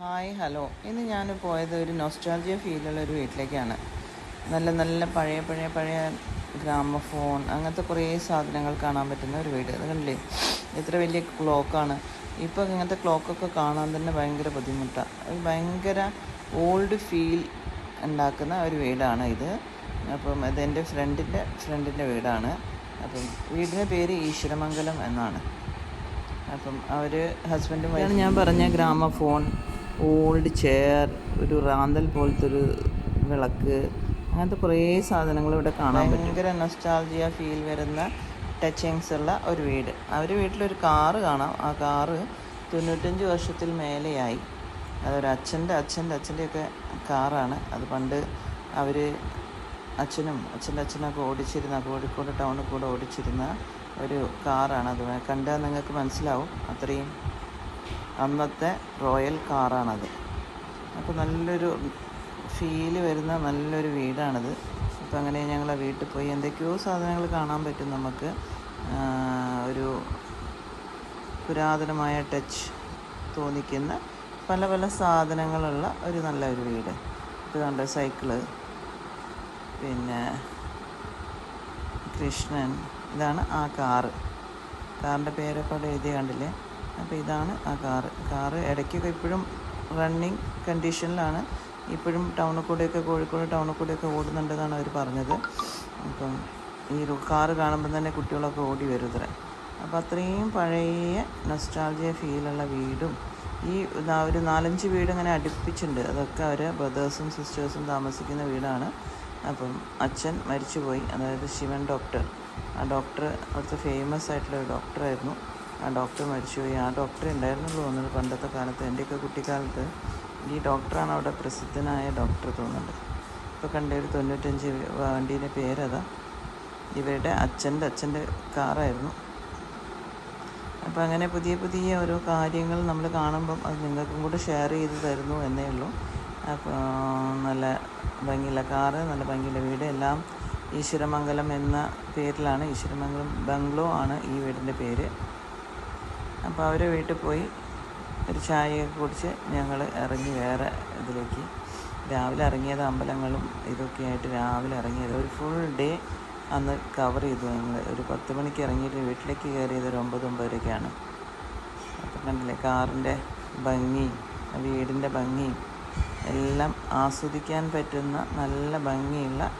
Hi hello. ഇന്ന് ഞാൻ പോയത് ഒരു നൊസ്റ്റാൾജിയ ഫീലുള്ള ഒരു വീട്ടിലേക്കാണ്. നല്ല നല്ല പഴയ പഴയ പഴയ ഗ്രാമഫോൺ അങ്ങനത്തെ കുറേ സാധനങ്ങൾ കാണാൻ പറ്റുന്ന ഒരു വീട്. അത് കണ്ടില്ലേ? എത്ര വലിയ ക്ലോക്കാണ് ഇപ്പോൾ ഇങ്ങനത്തെ ക്ലോക്കൊക്കെ കാണാൻ തന്നെ ഭയങ്കര ബുദ്ധിമുട്ടാണ് അത് ഭയങ്കര ഓൾഡ് ഫീൽ ഉണ്ടാക്കുന്ന ഒരു വീടാണ് ഇത്. അപ്പം അതെന്റെ ഫ്രണ്ടിന്റെ ഫ്രണ്ടിന്റെ വീടാണ്. അപ്പം വീടിന്റെ പേര് ഈശ്വരമംഗലം എന്നാണ്. അപ്പം അവർ ഹസ്ബൻഡും ഞാൻ പറഞ്ഞ ഗ്രാമഫോൺ. ഓൾഡ് ചെയർ ഒരു റാന്തൽ പോലത്തെ ഒരു വിളക്ക് അങ്ങനത്തെ കുറേ സാധനങ്ങൾ ഇവിടെ കാണാൻ ഭയങ്കര നൊസ്റ്റാൾജിയ ഫീൽ വരുന്ന ടച്ചിങ്സ് ഉള്ള ഒരു വീട്. അവർ വീട്ടിലൊരു കാറ് കാണാം. ആ കാറ് തൊണ്ണൂറ്റഞ്ച് വർഷത്തിൽ മേലെയായി. അതൊരു അച്ഛന്റെ അച്ഛന്റെ അച്ഛന്റെയൊക്കെ കാറാണ് അത് പണ്ട് അവർ അച്ഛനും അച്ഛന്റെ അച്ഛനൊക്കെ ഓടിച്ചിരുന്ന കോഴിക്കോട് ടൗണിൽ കൂടെ ഓടിച്ചിരുന്ന ഒരു കാറാണ് അത് കണ്ടാൽ നിങ്ങൾക്ക് മനസ്സിലാവും. അത്രയും അന്നത്തെ റോയൽ കാറാണത്. അപ്പോൾ നല്ലൊരു ഫീൽ വരുന്ന നല്ലൊരു വീടാണത്. അപ്പോൾ അങ്ങനെ ഞങ്ങൾ വീട്ടിൽ പോയി എന്തൊക്കെയോ സാധനങ്ങൾ കാണാൻ പറ്റും നമുക്ക്. ഒരു പുരാതനമായ ടച്ച് തോന്നിക്കുന്ന പല പല സാധനങ്ങളുള്ള ഒരു നല്ല ഒരു വീട്. ഇപ്പോൾ കണ്ട സൈക്കിൾ പിന്നെ കൃഷ്ണൻ. ഇതാണ് ആ കാറ്. കാറിന്റെ പേരൊക്കെ അവിടെ എഴുതി കണ്ടില്ലേ? അപ്പോൾ ഇതാണ് ആ കാറ്. കാറ് ഇടയ്ക്കൊക്കെ ഇപ്പോഴും റണ്ണിങ് കണ്ടീഷനിലാണ് ഇപ്പോഴും ടൗണിൽ കൂടെയൊക്കെ കോഴിക്കോട് ടൗണിൽ കൂടെയൊക്കെ ഓടുന്നുണ്ടെന്നാണ് അവർ പറഞ്ഞത്. അപ്പം ഈ കാറ് കാണുമ്പോൾ തന്നെ കുട്ടികളൊക്കെ ഓടി വരും ഇത്ര അപ്പോൾ അത്രയും പഴയ നൊസ്റ്റാൾജിയ ഫീലുള്ള വീടും ഈ ഒരു നാലഞ്ച് വീട് ഇങ്ങനെ അടുപ്പിച്ചിട്ടുണ്ട്. അതൊക്കെ അവർ ബ്രദേഴ്സും സിസ്റ്റേഴ്സും താമസിക്കുന്ന വീടാണ്. അപ്പം അച്ഛൻ മരിച്ചുപോയി. അതായത് ശിവൻ ഡോക്ടർ ആ ഡോക്ടർ അവിടുത്തെ ഫേമസ് ആയിട്ടുള്ള ഒരു ഡോക്ടറായിരുന്നു ആ ഡോക്ടർ മരിച്ചുപോയി ആ ഡോക്ടറെ ഉണ്ടായിരുന്നുള്ളൂ തോന്നുന്നത് പണ്ടത്തെ കാലത്ത്. എന്റെയൊക്കെ കുട്ടിക്കാലത്ത് ഈ ഡോക്ടറാണ് അവിടെ പ്രസിദ്ധനായ ഡോക്ടർ തോന്നുന്നുണ്ട്. ഇപ്പോൾ കണ്ട ഒരു തൊണ്ണൂറ്റഞ്ച് വണ്ടീന്റെ പേരതാ. ഇവരുടെ അച്ഛന്റെ അച്ഛന്റെ കാറായിരുന്നു. അപ്പോൾ അങ്ങനെ പുതിയ പുതിയ ഓരോ കാര്യങ്ങൾ നമ്മൾ കാണുമ്പം അത് നിങ്ങൾക്കും കൂടെ ഷെയർ ചെയ്ത് തരുന്നു എന്നേ ഉള്ളൂ. അപ്പോൾ നല്ല ഭംഗിയുള്ള കാറ് നല്ല ഭംഗിയുള്ള വീട്. എല്ലാം ഈശ്വരമംഗലം എന്ന പേരിലാണ്. ഈശ്വരമംഗലം ബംഗ്ലോ ആണ് ഈ വീടിന്റെ പേര്. അപ്പോൾ അവരെ വീട്ടിൽ പോയി ഒരു ചായയൊക്കെ കുടിച്ച് ഞങ്ങൾ ഇറങ്ങി വേറെ ഇതിലേക്ക്. രാവിലെ ഇറങ്ങിയത് അമ്പലങ്ങളും ഇതൊക്കെ ആയിട്ട് രാവിലെ ഇറങ്ങിയത്. ഒരു ഫുൾ ഡേ അന്ന് കവർ ചെയ്തു ഞങ്ങൾ ഒരു പത്ത് മണിക്ക് ഇറങ്ങിയിട്ട് വീട്ടിലേക്ക് കയറിയത് ഒരു ഒമ്പത് ഒമ്പതരയ്ക്കാണ് അപ്പം കണ്ടില്ലേ കാറിന്റെ ഭംഗിയും ആ വീടിന്റെ ഭംഗിയും എല്ലാം ആസ്വദിക്കാൻ പറ്റുന്ന നല്ല ഭംഗിയുള്ള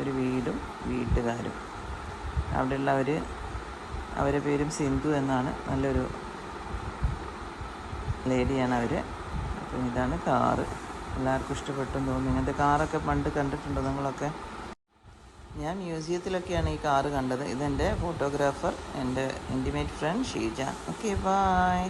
ഒരു വീടും വീട്ടുകാരും. അവിടെയുള്ളവർ അവരെ പേരും സിന്ധു എന്നാണ്. നല്ലൊരു ലേഡിയാണ് അവർ അപ്പം ഇതാണ് കാറ്. എല്ലാവർക്കും ഇഷ്ടപ്പെട്ടെന്ന് തോന്നുന്നു. ഇങ്ങനത്തെ കാറൊക്കെ പണ്ട് കണ്ടിട്ടുണ്ടോ നിങ്ങളൊക്കെ? ഞാൻ മ്യൂസിയത്തിലൊക്കെയാണ് ഈ കാറ് കണ്ടത്. ഇതെന്റെ ഫോട്ടോഗ്രാഫർ എന്റെ intimate friend Sheeja. Okay bye